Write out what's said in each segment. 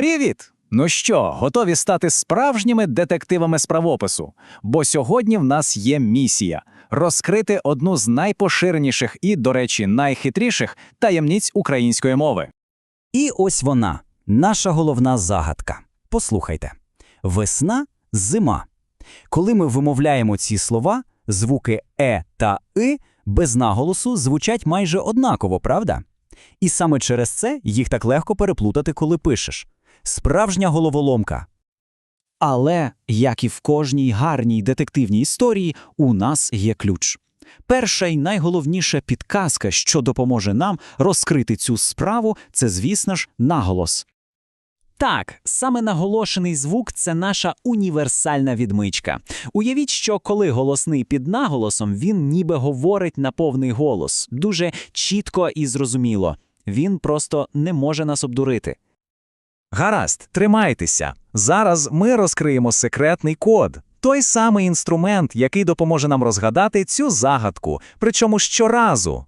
Привіт! Ну що, готові стати справжніми детективами з правопису? Бо сьогодні в нас є місія розкрити одну з найпоширеніших і, до речі, найхитріших таємниць української мови. І ось вона, наша головна загадка. Послухайте: весна, зима. Коли ми вимовляємо ці слова, звуки е та и без наголосу звучать майже однаково, правда? І саме через це їх так легко переплутати, коли пишеш. Справжня головоломка. Але, як і в кожній гарній детективній історії, у нас є ключ. Перша й найголовніша підказка, що допоможе нам розкрити цю справу, це, звісно ж, наголос. Так, саме наголошений звук це наша універсальна відмичка. Уявіть, що коли голосний під наголосом, він ніби говорить на повний голос, дуже чітко і зрозуміло. Він просто не може нас обдурити. Гаразд, тримайтеся. Зараз ми розкриємо секретний код. Той самий інструмент, який допоможе нам розгадати цю загадку, причому щоразу.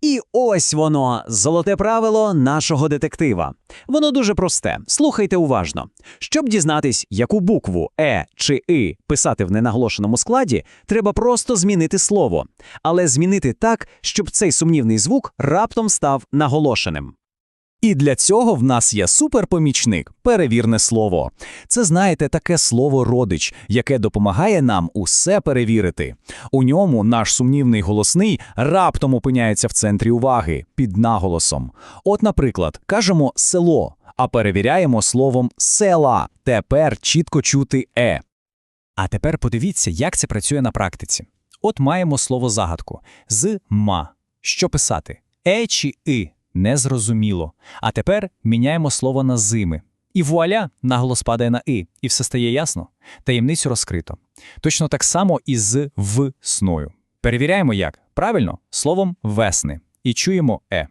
І ось воно, золоте правило нашого детектива. Воно дуже просте. Слухайте уважно. Щоб дізнатись, яку букву Е чи И писати в ненаголошеному складі, треба просто змінити слово, але змінити так, щоб цей сумнівний звук раптом став наголошеним. І для цього в нас є суперпомічник перевірне слово. Це, знаєте, таке слово родич, яке допомагає нам усе перевірити. У ньому наш сумнівний голосний раптом опиняється в центрі уваги під наголосом. От, наприклад, кажемо село, а перевіряємо словом села. Тепер чітко чути е. А тепер подивіться, як це працює на практиці. От маємо слово загадку з ма. Що писати? Е чи и? Незрозуміло. А тепер міняємо слово на зими. І вуаля, наголос падає на и, і все стає ясно. Таємницю розкрито. Точно так само і з всною. Перевіряємо як. Правильно, словом весни. І чуємо е.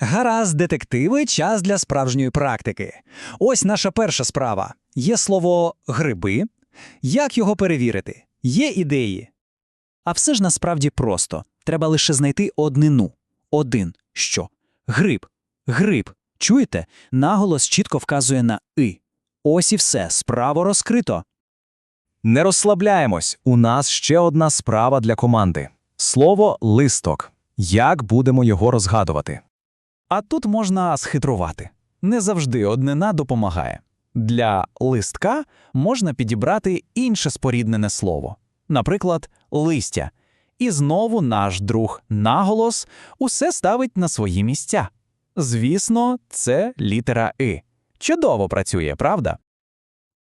Гаразд, детективи, час для справжньої практики. Ось наша перша справа. Є слово гриби. Як його перевірити? Є ідеї. А все ж насправді просто. Треба лише знайти однину. Один. Що? Гриб. Гриб. Чуєте? Наголос чітко вказує на и. Ось і все. Справо розкрито. Не розслабляємось. У нас ще одна справа для команди. Слово листок. Як будемо його розгадувати? А тут можна схитрувати. Не завжди однина допомагає. Для листка можна підібрати інше споріднене слово, наприклад, листя. І знову наш друг наголос усе ставить на свої місця. Звісно, це літера И. Чудово працює, правда?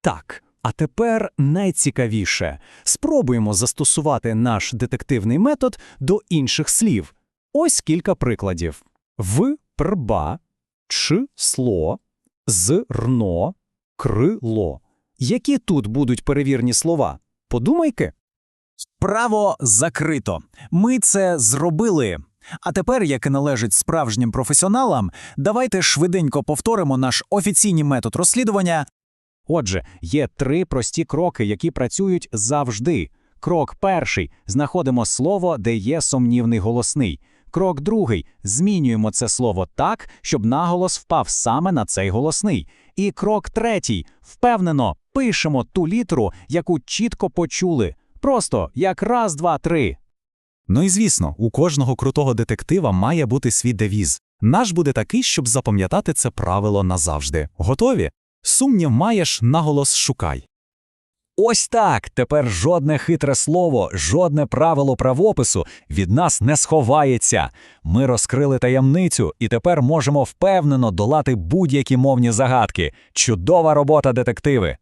Так. А тепер найцікавіше. Спробуємо застосувати наш детективний метод до інших слів. Ось кілька прикладів: в прба, число, зрно, крило. Які тут будуть перевірні слова? Подумайки. Право закрито. Ми це зробили. А тепер, як і належить справжнім професіоналам, давайте швиденько повторимо наш офіційний метод розслідування. Отже, є три прості кроки, які працюють завжди. Крок перший знаходимо слово, де є сумнівний голосний. Крок другий змінюємо це слово так, щоб наголос впав саме на цей голосний. І крок третій впевнено пишемо ту літеру, яку чітко почули. Просто як раз, два, три. Ну і звісно, у кожного крутого детектива має бути свій девіз. Наш буде такий, щоб запам'ятати це правило назавжди. Готові? Сумнів маєш, наголос шукай. Ось так. Тепер жодне хитре слово, жодне правило правопису від нас не сховається. Ми розкрили таємницю і тепер можемо впевнено долати будь-які мовні загадки. Чудова робота, детективи!